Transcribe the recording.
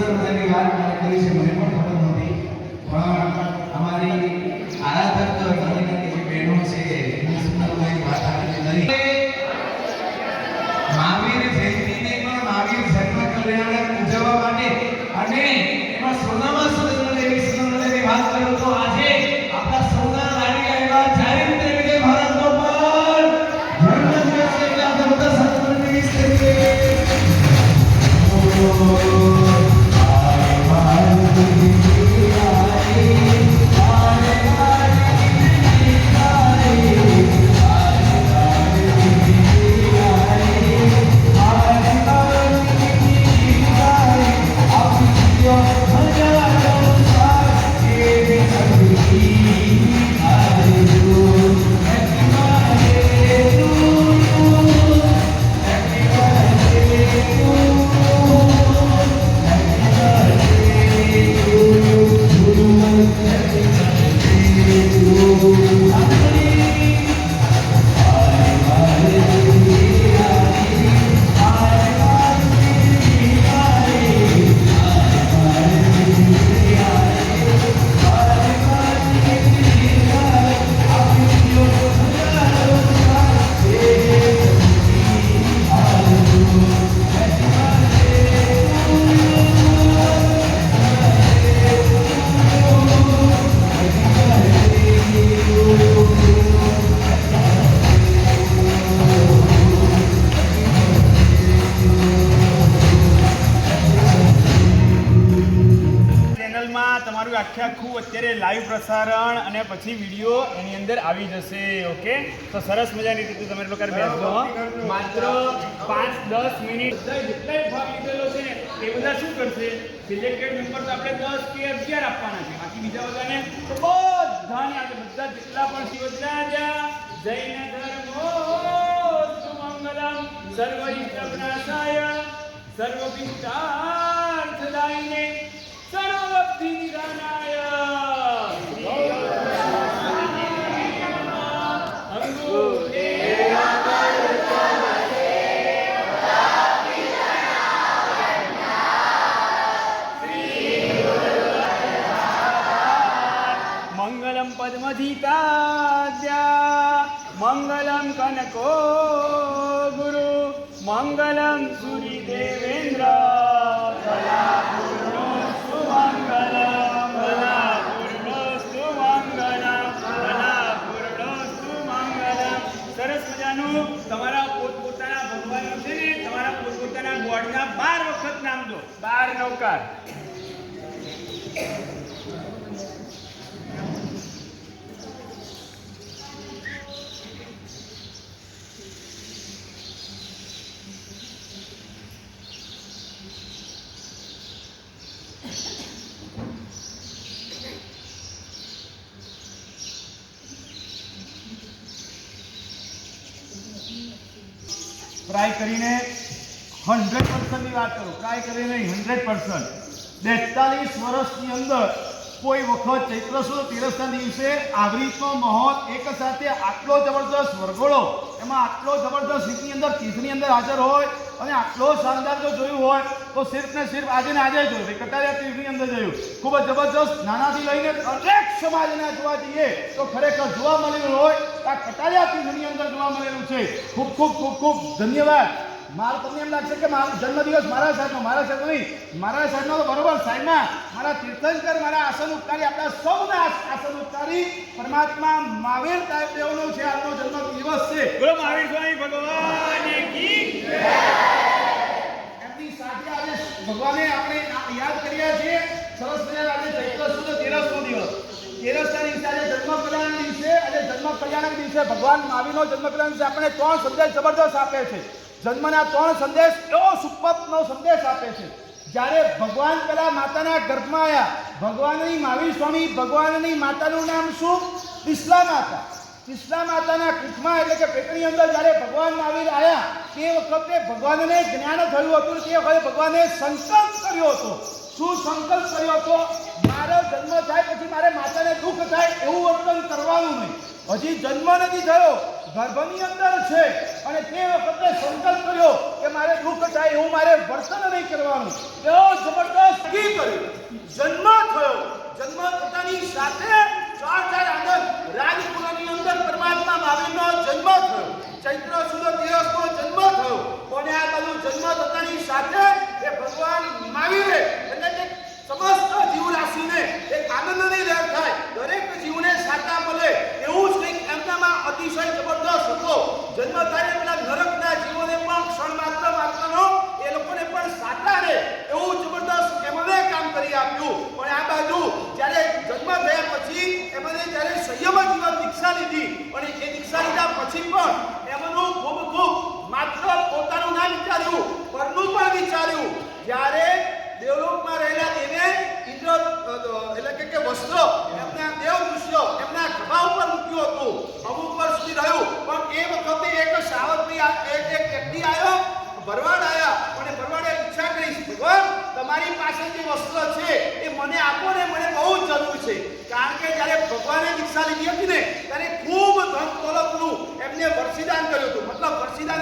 બધી વાત મને કરી છે, મને પણ ખબર નહોતી. પણ અમારી આરાધક નાની જે બહેનો છે, એની સુંદર મજાની વાત આપી કરી. મહાવીર જયંતિને પણ મહાવીર જન્મ કલ્યાણ તમારું આખે આખું અત્યારે લાઈવ પ્રસારણ અને પછી વીડિયો એની અંદર આવી જશે ઓકે તો સરસ મજાની રીતે તમે લોકો બેસજો માત્ર પાંચ દસ મિનિટ જેટલા ભાગ લીધેલો છે એ બધા શું કરશે? સિલેક્ટેડ મેમ્બર તો આપણે દસ કે અગિયાર આપવાના છે. બાકી બીજા બધાને તો બધાને આપણે બધા જેટલા પણ શિવજા જૈન ધર્મો સુમંગલમ સર્વ વિનાશાય સર્વપિષ્ટાર્થદાયિને સર્વભક્તિ સુમંગલમ કલાપૂર્ણો સુમંગલમ કલાપૂર્ણો સુમંગલમ સરસ મજાનું તમારા પોતપોતાના ભગવાનનું છે ને તમારા પોતપોતાના ગોડના બાર વખત નામ દો. બાર નૌકાર. ટ્રાય કરીને હંડ્રેડ પર્સન્ટની વાત કરું. ટ્રાય કરીને હંડ્રેડ પર્સન્ટ બેતાલીસ વર્ષની અંદર કોઈ વખત ચૈત્ર સુદ તેરસના દિવસે આવી રીતનો મહોલ એક સાથે આટલો જબરદસ્ત વરઘોડો, એમાં આટલો જબરદસ્ત રીતની અંદર તીસની અંદર હાજર હોય અને આટલો શાનદાર જો જોયું હોય, તો સિર્ફ ને સિર્ફ આજે ને આજે જોયું કટારિયા તીસની અંદર જોયું. ખૂબ જ જબરદસ્ત નાનાથી લઈને દરેક સમાજને જોવા જઈએ તો ખરેખર જોવા મળેલું હોય આ કટારિયા તીસની અંદર જોવા મળેલું છે. ખૂબ ખૂબ ખૂબ ખૂબ ધન્યવાદ. મારે તમને એમ લાગશે કે મારો જન્મદિવસ મારા સાહેબનો, મારા સાહેબ નહીં. મારા સાહેબનો તો બરોબર, સાહેબના, મારા તીર્થંકર, મારા આસન ઉપકારી, આપણા સૌના આસન ઉપકારી પરમાત્મા મહાવીર સાહેબ દેવનો છે, આજનો જન્મ દિવસ છે. બોલો મહાવીર સ્વામી ભગવાન એમની સાથે આજે ભગવાને આપણે યાદ કર્યા છે, સરસ મજાના આજે ચૈત્ર સુદ તેરસનો દિવસ. તેરસના દિવસે આજે જન્મ કલ્યાણ દિવસે, આજે જન્મ કલ્યાણના દિવસે ભગવાન મહાવીરનો જન્મ કલ્યાણ આપણે ત્રણ સંદેશ જબરદસ્ત આપે છે. જન્મના ત્રણ સંદેશ, એવો સુપરનો સંદેશ આપે છે. જ્યારે ભગવાન પેલા માતાના ગર્ભમાં આવ્યા ભગવાનની મહાવીર સ્વામી, ભગવાનની માતાનું નામ શું? તિસલા માતા. તિસલા માતાના કુખમાં એટલે કે પેટની અંદર જ્યારે ભગવાન મહાવીર આવ્યા તે વખતે ભગવાનને જ્ઞાન થયું હતું તે વખતે ભગવાને સંકલ્પ કર્યો હતો. શું સંકલ્પ કર્યો હતો? મારો જન્મ થાય પછી મારે માતાને દુઃખ થાય એવું વર્તન કરવાનું નહીં. હજી જન્મ નથી થયો. ગર્ભની અંદર છે. અને તે વખતે સંકલ્પ કર્યો કે મારે દુઃખ થાય એવું મારે વર્તન નહીં કરવાનું. તેઓ જબરદસ્ત નક્કી કર્યું જન્મ થયો. જન્મ પોતાની સાથે ચાર ચાર આનંદ રાજપુરાની અંદર પરમાત્મા મહાવીરનો જન્મ થયો. ચૈત્ર સુદ દિવસનો જન્મ થયો. કોને આ બધું જન્મ પોતાની સાથે? એ ભગવાન મહાવીરે એટલે કે સમસ્ત જીવરાશિને એક આનંદની લહેર થાય. દરેક જીવને સાચા મળે એવું જ કંઈક એમનામાં અતિશય જન્મ થાય પેલા નરકના જીવોને પણ ક્ષણ માત્ર માત્રનો એ લોકોને પણ સાચા રહે એવું જબરદસ્ત એમને કામ કરી આપ્યું. પણ આ બાજુ જ્યારે જન્મ થયા પછી એમને જ્યારે સંયમ જીવન દીક્ષા લીધી અને એ દીક્ષા લીધા પછી પણ એમનું ખૂબ ખૂબ માત્ર પોતાનું ના વિચાર્યું પરનું પણ વિચાર્યું જ્યારે દેવલોકમાં રહેલા દેવે ઇન્દ્ર અ, અ, એટલે કે કે વસ્ત્રો એમના દેવ દૃશ્યો એમના ખભા ઉપર મૂક્યું હતું અમુક વર્ષ સુધી રહ્યું પણ એ વખતે એક સાવત્રી આ- એક એક વ્યક્તિ આવ્યો ભરવાડ આવ્યા અને ભરવાડે ઈચ્છા કરી ભગવાન તમારી પાસે જે વસ્ત્ર છે, એ મને આપો ને, મને બહુ જરૂર છે. કારણ કે જ્યારે ભગવાને દીક્ષા લીધી હતી ને, ત્યારે ખૂબ ધન દોલતનું એમને વર્ષીદાન કર્યું હતું. મતલબ વર્ષીદાન